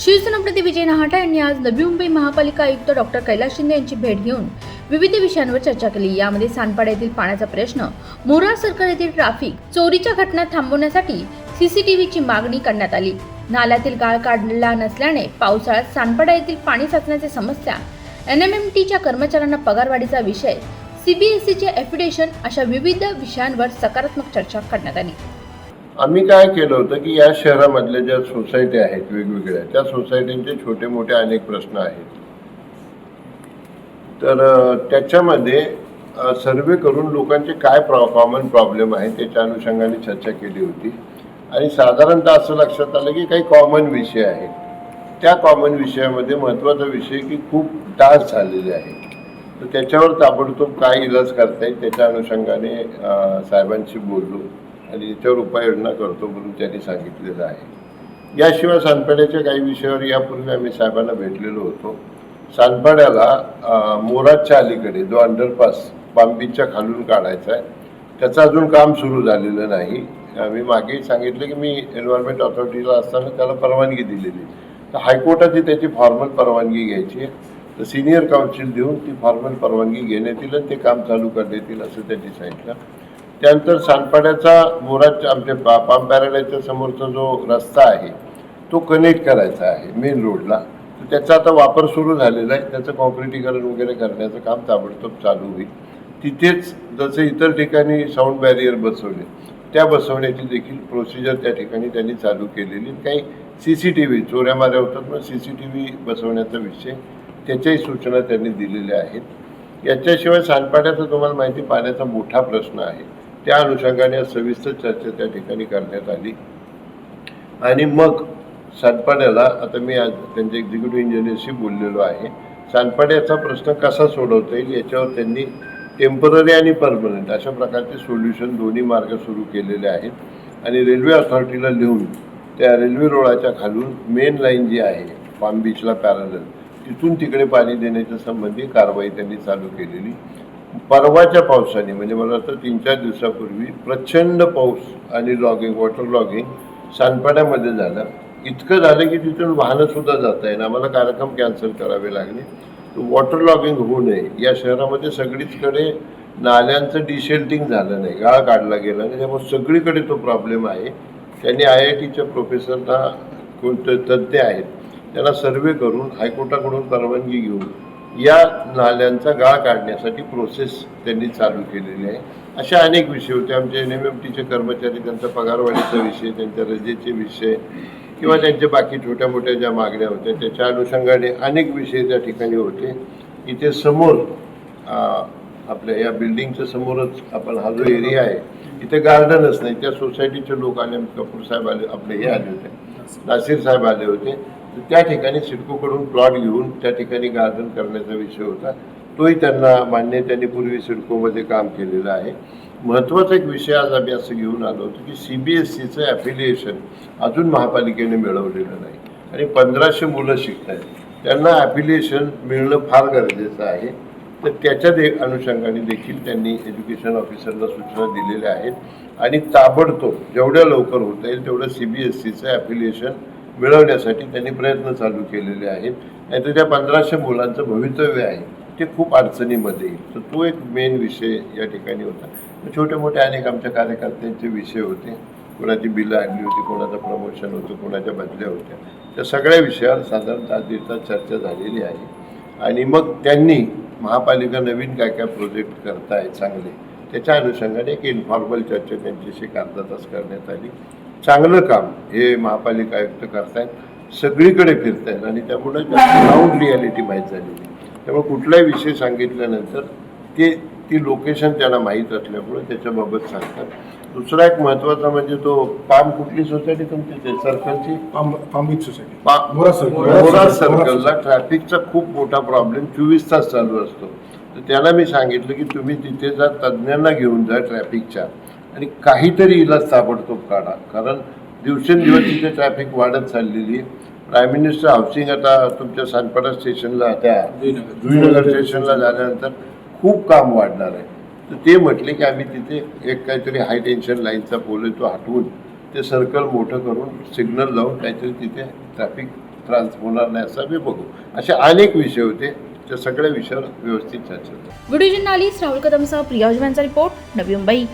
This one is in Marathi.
शिवसेनाप्रती विजय नहाटा यांनी आज नवी मुंबई महापालिका आयुक्त डॉक्टर कैलास शिंदे यांची भेट घेऊन विविध विषयांवर चर्चा केली. यामध्ये सांडपाडा येथील पाण्याचा प्रश्न मोरा सरकार येथील ट्रॅफिक चोरीच्या घटना थांबवण्यासाठी सीसीटीव्हीची मागणी करण्यात आली. नाल्यातील गाळ काढला नसल्याने पावसाळ्यात सांडपाडा येथील पाणी साचण्याची समस्या एन एम एम टीच्या कर्मचाऱ्यांना पगारवाढीचा विषय सीबीएसईचे एफिडेशन अशा विविध विषयांवर सकारात्मक चर्चा करण्यात आली. आम्ही काय केलं होतं की या शहरामधल्या ज्या सोसायटी आहेत वेगवेगळ्या त्या सोसायटींचे छोटे मोठे अनेक प्रश्न आहेत. तर त्याच्यामध्ये सर्वे करून लोकांचे काय प्रॉ कॉमन प्रॉब्लेम आहे त्याच्या अनुषंगाने चर्चा केली होती. आणि साधारणतः असं लक्षात आलं की काही कॉमन विषय आहेत. त्या कॉमन विषयामध्ये महत्त्वाचा विषय की खूप डास झालेले आहेत. तर त्याच्यावर ताबडतोब काय इलाज करता येईल त्याच्या अनुषंगाने साहेबांशी बोललो. आणि याच्यावर उपाययोजना करतो म्हणून त्यांनी सांगितलेलं आहे. याशिवाय सानपाड्याच्या काही विषयावर यापूर्वी आम्ही साहेबांना भेटलेलो होतो. सानपाड्याला मोराच्या मोरादच्या अलीकडे जो अंडरपास बांबीच्या खालून काढायचा आहे त्याचं अजून काम सुरू झालेलं नाही. मी मागे सांगितलं की मी एन्व्हायरमेंट ऑथॉरिटीला असताना त्याला परवानगी दिलेली. तर हायकोर्टाची त्याची फॉर्मल परवानगी घ्यायची आहे. तर सिनियर काउन्सिल देऊन ती फॉर्मल परवानगी घेण्यात येईल आणि ते काम चालू करण्यात येईल असं त्यांनी सांगितलं. त्यानंतर सांडपाण्याचा मोराच्या आमच्या पा पाम पॅराडायच्या समोरचा जो रस्ता आहे तो कनेक्ट करायचा आहे मेन रोडला तर त्याचा आता वापर सुरू झालेला आहे. त्याचं कॉन्क्रिटीकरण वगैरे करण्याचं काम ताबडतोब चालू होईल. तिथेच जसे इतर ठिकाणी साऊंड बॅरियर बसवले त्या बसवण्याची देखील प्रोसिजर त्या ठिकाणी त्यांनी चालू केलेली काही सी सी टी व्ही चोऱ्या माऱ्या होतात मग सी सी टी व्ही बसवण्याचा विषय त्याच्याही सूचना त्यांनी दिलेल्या आहेत. याच्याशिवाय सांडपाण्याचा तुम्हाला माहिती पाण्याचा मोठा प्रश्न आहे. त्या अनुषंगाने सविस्तर चर्चा त्या ठिकाणी करण्यात आली. आणि मग सांडपाड्याला आता मी आज त्यांच्या एक्झिक्युटिव्ह इंजिनियरशी बोललेलो आहे. सांडपाड्याचा प्रश्न कसा सोडवता येईल? याच्यावर त्यांनी टेंपररी आणि परमनंट अशा प्रकारचे सोल्युशन दोन्ही मार्ग सुरू केलेले आहेत. आणि रेल्वे अथॉरिटीला लिहून त्या रेल्वे रोडाच्या खालून मेन लाईन जी आहे पाम बीचला पॅरल तिथून तिकडे पाणी देण्याच्या संबंधी कारवाई त्यांनी चालू केलेली. परवाच्या पावसाने म्हणजे मला वाटतं तीन चार दिवसापूर्वी प्रचंड पाऊस आणि लॉगिंग वॉटर लॉगिंग सानपाड्यामध्ये झालं. इतकं झालं की तिथून वाहनंसुद्धा जात आहे आम्हाला कार्यक्रम कॅन्सल करावे लागले. वॉटर लॉगिंग होऊ नये. या शहरामध्ये सगळीचकडे नाल्यांचं डिशेल्टिंग झालं नाही. गाळ काढला गेला नाही. त्यामुळे सगळीकडे तो प्रॉब्लेम आहे. त्यांनी आय आय टीच्या प्रोफेसरना कोणते तज्ज्ञ आहेत त्यांना सर्वे करून हायकोर्टाकडून परवानगी घेऊन या नाल्यांचा गाळ काढण्यासाठी प्रोसेस त्यांनी चालू केलेली आहे. अशा अनेक विषय होते. आमचे एन एम एम टीचे कर्मचारी त्यांचा पगारवाढीचा विषय त्यांच्या रजेचे विषय किंवा त्यांच्या बाकी छोट्या मोठ्या ज्या मागण्या होत्या त्याच्या अनुषंगाने अनेक विषय त्या ठिकाणी होते. इथे समोर आपल्या या बिल्डिंगच्या समोरच आपण हा जो एरिया आहे इथे गार्डनच नाही. त्या सोसायटीचे लोक आले कपूर साहेब आले आपले हे आले होते. नासीर साहेब आले होते. तर त्या ठिकाणी सिडकोकडून प्लॉट घेऊन त्या ठिकाणी गार्डन करण्याचा विषय होता. तोही त्यांना मान्य त्यांनी पूर्वी सिडकोमध्ये काम केलेलं आहे. महत्त्वाचा एक विषय आज आम्ही असं घेऊन आलो होतो की सी बी एस सीचं ॲफिलिएशन अजून महापालिकेने मिळवलेलं नाही. आणि पंधराशे मुलं शिकत आहेत त्यांना ॲफिलिएशन मिळणं फार गरजेचं आहे. तर त्याच्या दे अनुषंगाने देखील त्यांनी एज्युकेशन ऑफिसरला सूचना दिलेल्या आहेत. आणि ताबडतोब जेवढ्या लवकर होता येईल तेवढं सी बी एस सीचं ॲफिलिएशन मिळवण्यासाठी त्यांनी प्रयत्न चालू केलेले आहेत. नाही तर त्या पंधराशे मुलांचं भवितव्य आहे. ते खूप अडचणीमध्ये येईल. तर तो एक मेन विषय या ठिकाणी होता. छोटे मोठे अनेक आमच्या कार्यकर्त्यांचे विषय होते. कोणाची बिलं आणली होती कोणाचं प्रमोशन होतं कोणाच्या बदल्या होत्या. त्या सगळ्या विषयावर साधारणतः दिवसात चर्चा झालेली आहे. आणि मग त्यांनी महापालिका नवीन काय काय प्रोजेक्ट करताय चांगले त्याच्या अनुषंगाने एक इन्फॉर्मल चर्चा त्यांच्याशी अर्धा तास करण्यात आली. चांगलं काम हे महापालिका आयुक्त करतायत सगळीकडे फिरतायत आणि त्यामुळे ग्राउंड रियालिटी माहीत झालेली त्यामुळे कुठलाही विषय सांगितल्यानंतर ते ती लोकेशन त्यांना माहीत असल्यामुळे त्याच्याबाबत सांगतात. दुसरा एक महत्त्वाचा म्हणजे तो पाम कुठली सोसायटी तुमची? ते सर्कलची सोसायटी पा- मोरा सर्कल. मोरा सर्कलला ट्रॅफिकचा खूप मोठा प्रॉब्लेम चोवीस तास चालू असतो. तर त्याला मी सांगितलं की तुम्ही तिथे जा तज्ज्ञांना घेऊन जा ट्रॅफिकच्या आणि काहीतरी इलाज ताबडतोब काढा. कारण दिवसेंदिवस तिथे ट्रॅफिक वाढत चाललेली आहे. प्राईम मिनिस्टर हाऊसिंग आता तुमच्या सानपाडा स्टेशनला त्या जुईनगर स्टेशनला झाल्यानंतर खूप काम वाढणार आहे. तर ते म्हटले की आम्ही तिथे एक काहीतरी हाय टेन्शन लाईनचा पोल आहे तो हटवून ते सर्कल मोठं करून सिग्नल लावून काहीतरी तिथे ट्रॅफिक त्रास होणार नाही असं मी बघू. असे अनेक विषय होते. त्या सगळ्या विषयावर व्यवस्थित चर्चा. व्हिडिओ जर्नालिस्ट राहुल कदमसह प्रिया उजव्यांचा रिपोर्ट नवी मुंबई.